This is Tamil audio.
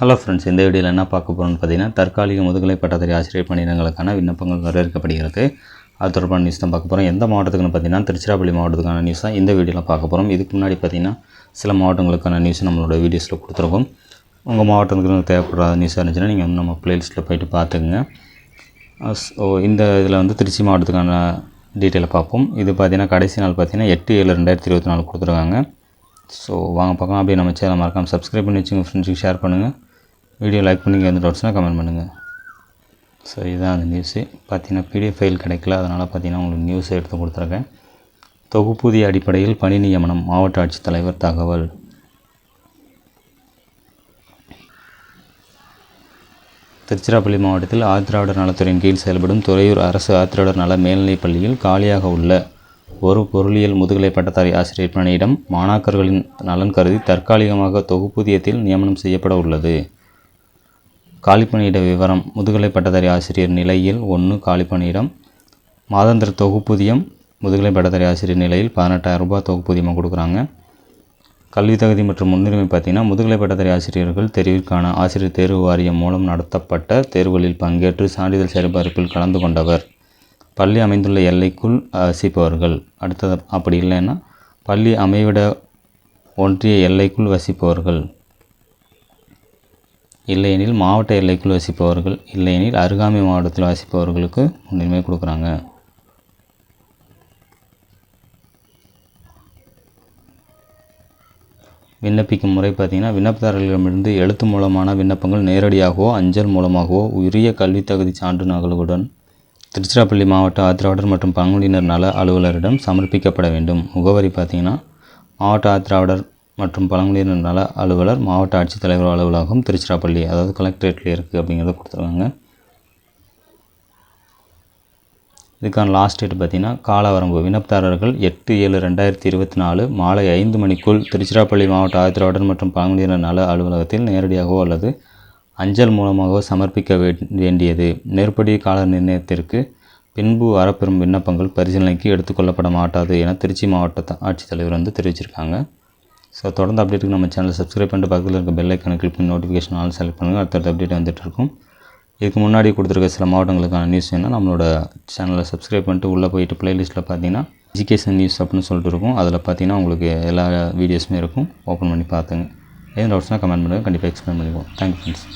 ஹலோ ஃப்ரெண்ட்ஸ் இந்த வீடியோவில் என்ன பார்க்க போகிறோம்னு பார்த்தீங்கன்னா தற்காலிக முதுகலை பட்டதாரி ஆசிரியர் பணியிடங்களுக்கான விண்ணப்பங்கள் வரவேற்கப்படுகிறது. அது தொடர்பான நியூஸ் தான் பார்க்க போகிறோம் எந்த மாவட்டத்துக்குன்னு பார்த்தீங்கன்னா திருச்சிராப்பள்ளி மாவட்டத்துக்கான நியூஸ் தான் இந்த வீடியோவில் பார்க்க போகிறோம் இதுக்கு முன்னாடி பார்த்தீங்கன்னா சில மாவட்டங்களுக்கான நியூஸ் நம்மளோட வீடியோஸில் கொடுத்துருக்கோம். உங்கள் மாவட்டத்துக்கு தேவைப்படாத நியூஸாக இருந்துச்சுன்னா நீங்கள் வந்து நம்ம ப்ளேலிஸ்ட்டில் போயிட்டு பார்த்துக்குங்க. ஸோ இந்த இதில் வந்து திருச்சி மாவட்டத்துக்கான டீட்டெயிலை பார்ப்போம். இது பார்த்தீங்கன்னா கடைசி நாள் பார்த்தீங்கன்னா எட்டு ஏழு ரெண்டாயிரத்தி இருபத்தி நாலு கொடுத்துருக்காங்க. ஸோ வாங்க பார்க்கலாம். அப்படியே நம்ம சேனல் மறக்காமல் சப்ஸ்கிரைப் பண்ணி வச்சுங்க. ஃப்ரெண்ட்ஸுக்கு ஷேர் பண்ணுங்கள் வீடியோ லைக் பண்ணி எந்த டவுட்ஸ்னால் கமெண்ட் பண்ணுங்கள் ஸோ இதுதான் அந்த நியூஸு பார்த்தீங்கன்னா பிடிஎஃப் ஃபைல் கிடைக்கல. அதனால் பார்த்தீங்கன்னா உங்களுக்கு நியூஸை எடுத்து கொடுத்துருக்கேன் தொகுப்பூதிய அடிப்படையில் பணி நியமனம் மாவட்ட ஆட்சித்தலைவர் தகவல். திருச்சிராப்பள்ளி மாவட்டத்தில் ஆத்திராவிடர் நலத்துறையின் கீழ் செயல்படும் துறையூர் அரசு ஆத்திராவிடர் நல மேல்நிலைப் பள்ளியில் காலியாக உள்ள ஒரு பொருளியல் முதுகலை பட்டதாரி ஆசிரியர் பணியிடம் மாணாக்கர்களின் நலன் கருதி தற்காலிகமாக தொகுப்பூதியத்தில் நியமனம் செய்யப்பட உள்ளது. காலிப்பணியிட விவரம் முதுகலை பட்டதாரி ஆசிரியர் நிலையில் ஒன்று காலிப்பணியிடம். மாதாந்திர தொகுப்பூதியம் முதுகலை பட்டதாரி ஆசிரியர் நிலையில் பதினெட்டாயிரம் ரூபாய் தொகுப்பூதியமாக கொடுக்குறாங்க. கல்வி தகுதி மற்றும் முன்னுரிமை பார்த்திங்கன்னா முதுகலை பட்டதாரி ஆசிரியர்கள் தெரிவிற்கான ஆசிரியர் தேர்வு வாரியம் மூலம் நடத்தப்பட்ட தேர்வுகளில் பங்கேற்று சான்றிதழ் சரிபார்ப்பில் கலந்து கொண்டவர். பள்ளி அமைந்துள்ள எல்லைக்குள் வசிப்பவர்கள். அடுத்தது அப்படி இல்லைன்னா பள்ளி அமைவிட ஒன்றிய எல்லைக்குள் வசிப்பவர்கள். இல்லையெனில் மாவட்ட எல்லைக்குள் வசிப்பவர்கள் இல்லையெனில் அருகாமை மாவட்டத்தில் வசிப்பவர்களுக்கு முன்னுரிமை கொடுக்குறாங்க. விண்ணப்பிக்கும் முறை பார்த்திங்கன்னா விண்ணப்பதாரர்களிடமிருந்து எழுத்து மூலமான விண்ணப்பங்கள் நேரடியாகவோ அஞ்சல் மூலமாகவோ உரிய கல்வி தகுதி சான்று நகல்களுடன் திருச்சிராப்பள்ளி மாவட்ட ஆத்திராவிடர் மற்றும் பங்குனியினர் நல அலுவலரிடம் சமர்ப்பிக்கப்பட வேண்டும். முகவரி பார்த்திங்கன்னா மாவட்ட ஆத்திராவிடர் மற்றும் பழங்குடியினர் நல அலுவலர் மாவட்ட ஆட்சித்தலைவர் அலுவலகம் திருச்சிராப்பள்ளி அதாவது கலெக்டரேட்டில் இருக்குது அப்படிங்கிறத கொடுத்துருக்காங்க. இதுக்கான லாஸ்ட் டேட் பார்த்திங்கன்னா காலவரம்பு. விண்ணப்பதாரர்கள் எட்டு ஏழு ரெண்டாயிரத்தி இருபத்தி நாலு மாலை ஐந்து மணிக்குள் திருச்சிராப்பள்ளி மாவட்ட ஆதிராவிடர் மற்றும் பழங்குடியினர் நல அலுவலகத்தில் நேரடியாகவோ அல்லது அஞ்சல் மூலமாகவோ சமர்ப்பிக்க வேண்டியது. மேற்படி கால நிர்ணயத்திற்கு பின்பு வரப்பெறும் விண்ணப்பங்கள் பரிசீலனைக்கு எடுத்துக்கொள்ளப்பட மாட்டாது என திருச்சி மாவட்ட ஆட்சித்தலைவர் வந்து தெரிவிச்சிருக்காங்க. ஸோ தொடர்ந்து அப்டேட்டுக்கு நம்ம சேனலை சப்ஸ்கிரைப் பண்ணிட்டு பக்கத்தில் இருக்க பெல் ஐக்கனை கிளிக் பண்ணி நோட்டிஃபிகேஷன் ஆல் செலக்ட் பண்ணுங்கள் அடுத்தடுத்த அப்டேட் வந்துட்டு இருக்கும். இதுக்கு முன்னாடி கொடுத்துருக்க சில மாவட்டங்களுக்கான நியூஸ் என்ன நம்மளோட சேனலை சப்ஸ்கிரைப் பண்ணிட்டு உள்ளே போயிட்டு ப்ளேலிஸ்ட்டில் பார்த்தீங்கன்னா எஜுகேஷன் நியூஸ் அப்படின்னு சொல்லிட்டு இருக்கும். அதில் பார்த்தீங்கன்னா உங்களுக்கு எல்லா வீடியோஸுமே இருக்கும். ஓப்பன் பண்ணி பார்த்துங்க எதுவும் டவுட்ஸ்னால் கமெண்ட் பண்ணுங்கள் கண்டிப்பாக எக்ஸ்பிளைன் பண்ணிக்குவோம். Thank you friends